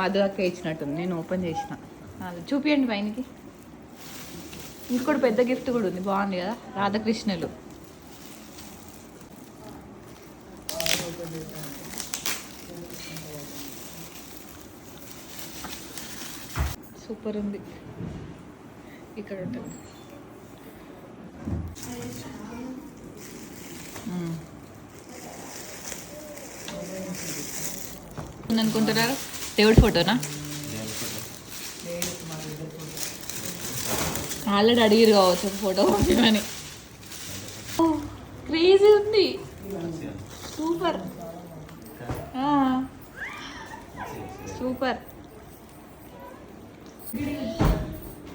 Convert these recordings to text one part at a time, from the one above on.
మధు అక్క ఇచ్చినట్టుంది. నేను ఓపెన్ చేసిన. చూపియండి పైనకి. ఇంకోటి పెద్ద గిఫ్ట్ కూడా ఉంది. బాగుంది కదా? రాధాకృష్ణులు. సూపర్ ఉంది. ఇక్కడ ఉంటుంది. అనుకుంటున్నారు దేవుడి ఫోటోనా? ఆల్రెడీ అడిగిరు కావచ్చు ఫోటో పంపించమని క్రేజీ ఉంది. సూపర్. సూపర్.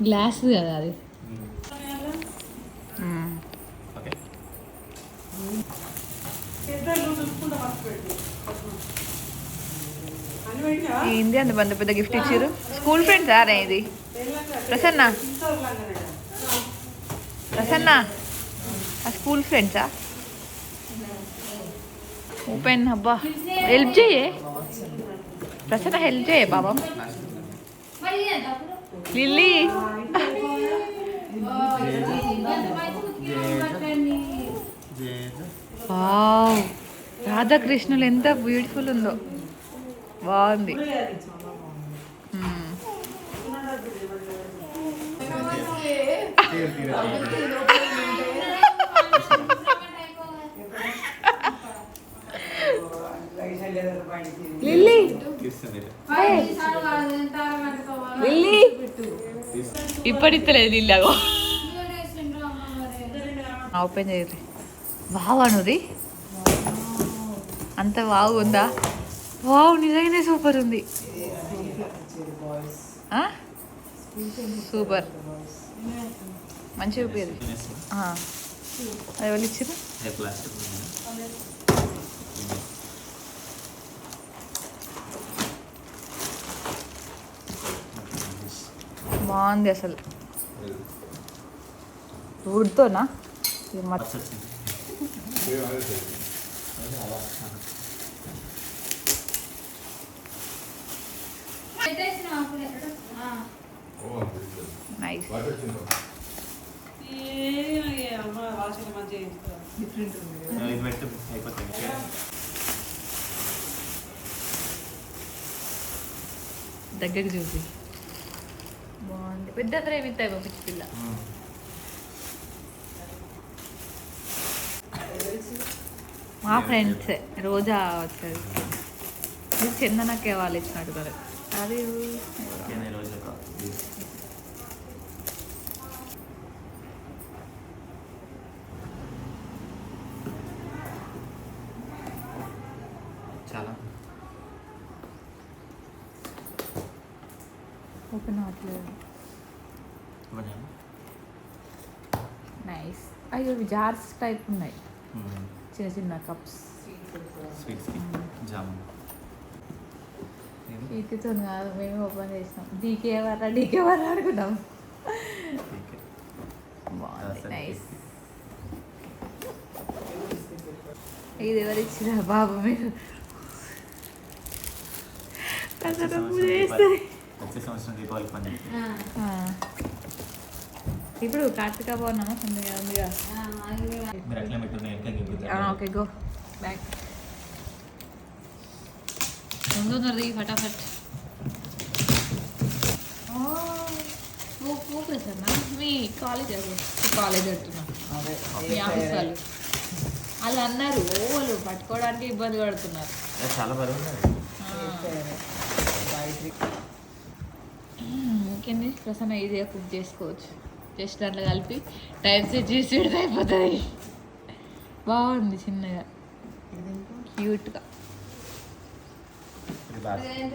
గ్లాస్ కదా అది. ఏంది అంత పెద్ద పెద్ద గిఫ్ట్ ఇచ్చారు స్కూల్ ఫ్రెండ్స్ ఆరే ఇది? ప్రసన్న? ప్రసన్న? ఆ స్కూల్ ఫ్రెండ్సా ఓపెన్ అబ్బా. హెల్ప్ చేయే? ప్రసన్న హెల్ప్ చేయే బాబా లిల్లీ వావ్ రాధాకృష్ణులు ఎంత బ్యూటిఫుల్ ఉందో. బాగుంది. లిల్లీ. లిల్లీ. ఇప్పటిస్తలేదు లిల్లాగో ఓపెన్ చేయరు వావ్ అనుది. అంత వావ్ ఉందా? వావ్ నిజంగానే సూపర్ ఉంది? సూపర్. మంచిగా చూపించదు అది ఎవరు ఇచ్చారు? బాగుంది అసలు. వుడ్తోనా ఇది నైస్ ఇది పెట్టు అయిపోతుంది దగ్గరికి చూసి బాగుంది. పెద్ద ఇస్తాయి పిచ్చి పిల్ల? మా ఫ్రెండ్స్ రోజా వస్తుంది. ఇది చందనకే వాళ్ళు ఇచ్చినట్టు కదా అది నేను రోజు ఒక చాలా ఓపెన్ అవ్వట్లేదు ఇవ్వండి. నైస్ అయ్యో ఇవి జార్స్ టైప్ ఉన్నాయి మ్మ్. చిన్న చిన్న కప్స్ స్వీట్స్కి జామున్ ఇటుతో కాదు మేము ఓపెన్ చేసినాం. డీకే వర్రా డీకే వర్రా. బాగుంది అసలు నైస్. ఇది ఎవరు ఇచ్చిన బాబు మీరు. ఇప్పుడు కార్తీక పౌర్ణమ ఉంది కదా ఓకే గో. బ్యాక్ తొందరది ఫటాఫట్ ఓకే సార్ మీ కాలేజ్ కాలేజ్ మీ ఆఫీస్ వాళ్ళు. వాళ్ళు అన్నారు వాళ్ళు పట్టుకోవడానికి ఇబ్బంది పడుతున్నారు. చాలా. ఇంకేంది ప్రసన్న ఈజీగా కుక్ చేసుకోవచ్చు. జస్ట్ దాంట్లో కలిపి టైం సెట్ చేసి అయిపోతుంది. బాగుంది చిన్నగా. క్యూట్గా. ఇది బాగా